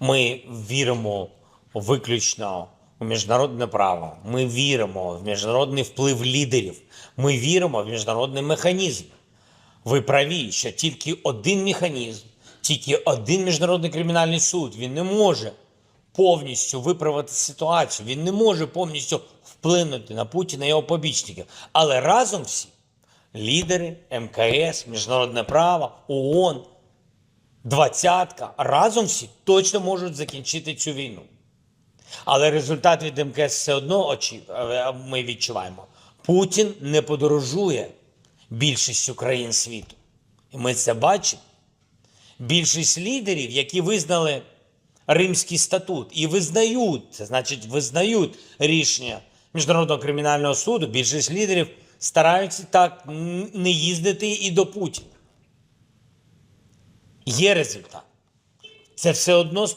Ми віримо виключно у міжнародне право. Ми віримо в міжнародний вплив лідерів. Ми віримо в міжнародний механізм. Ви праві, що тільки один механізм, тільки один міжнародний кримінальний суд він не може повністю виправити ситуацію. Він не може повністю вплинути на Путіна і його побічників. Але разом всі лідери МКС, міжнародне право, ООН, двадцятка разом всі точно можуть закінчити цю війну. Але результат від МКС все одно очі... е, ми відчуваємо. Путін не подорожує більшістю країн світу. І ми це бачимо. Більшість лідерів, які визнали Римський статут і визнають, це значить визнають рішення Міжнародного кримінального суду, більшість лідерів стараються так не їздити і до Путіна. Є результат. Це все одно